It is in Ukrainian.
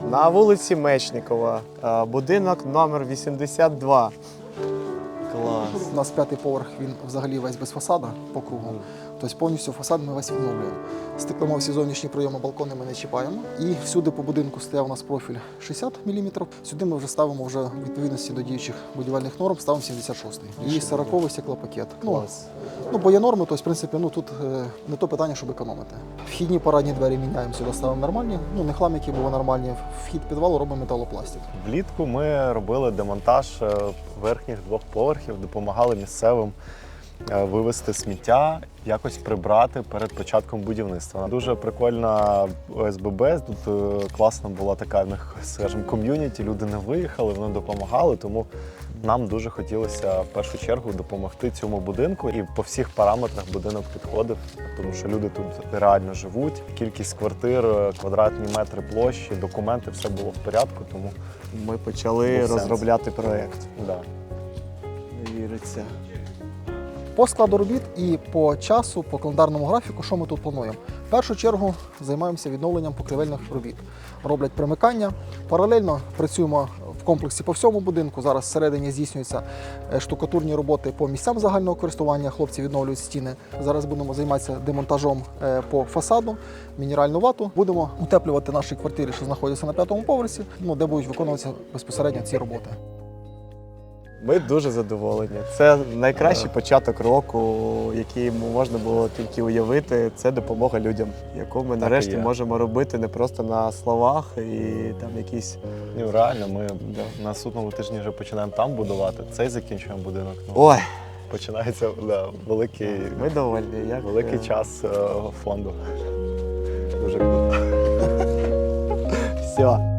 На вулиці Мечникова, е, будинок номер 82. Клас. У нас п'ятий поверх, він взагалі весь без фасада по кругу. Тобто повністю фасад ми весь відновлюємо. Стеклимо всі зовнішні прийоми, балкони ми не чіпаємо. І всюди по будинку стояв у нас профіль 60 мм. Сюди ми вже ставимо вже в відповідності до діючих будівельних норм, ставимо 76-й. І 40-й стеклопакет. Ну, ну, бо є норми, тобто, в принципі, ну, тут е, не то питання, щоб економити. Вхідні парадні двері міняємо сюди, ставимо нормальні. Ну, не хлам, які були нормальні. Вхід підвалу робимо металопластик. Влітку ми робили демонтаж е, верхніх двох поверхів, допомагали місцевим вивезти сміття, якось прибрати перед початком будівництва. Дуже прикольна ОСББ. Тут е, класна була така в них, скажімо, ком'юніті. Люди не виїхали, вони допомагали. Тому нам дуже хотілося в першу чергу допомогти цьому будинку. І по всіх параметрах будинок підходив, тому що люди тут реально живуть. Кількість квартир, е, квадратні метри площі, документи, все було в порядку. Тому Ми почали розробляти проєкт. да. Не віриться. По складу робіт і по часу, по календарному графіку, що ми тут плануємо? В першу чергу займаємося відновленням покривельних робіт. Роблять примикання. Паралельно працюємо в комплексі по всьому будинку. Зараз всередині здійснюються е, штукатурні роботи по місцям загального користування. Хлопці відновлюють стіни. Зараз будемо займатися демонтажом е, по фасаду, мінеральну вату. Будемо утеплювати наші квартири, що знаходяться на п'ятому поверсі, ну, де будуть виконуватися безпосередньо ці роботи. Ми дуже задоволені. Це найкращий початок року, який можна було тільки уявити. Це допомога людям, яку ми нарешті можемо робити не просто на словах і там якісь. Ну, реально, ми на наступному тижні вже починаємо там будувати. Цей закінчуємо будинок. Ну, Ой, починається да, великий, ми довольні. Як, великий е, час е, фонду. Дуже круто. Все.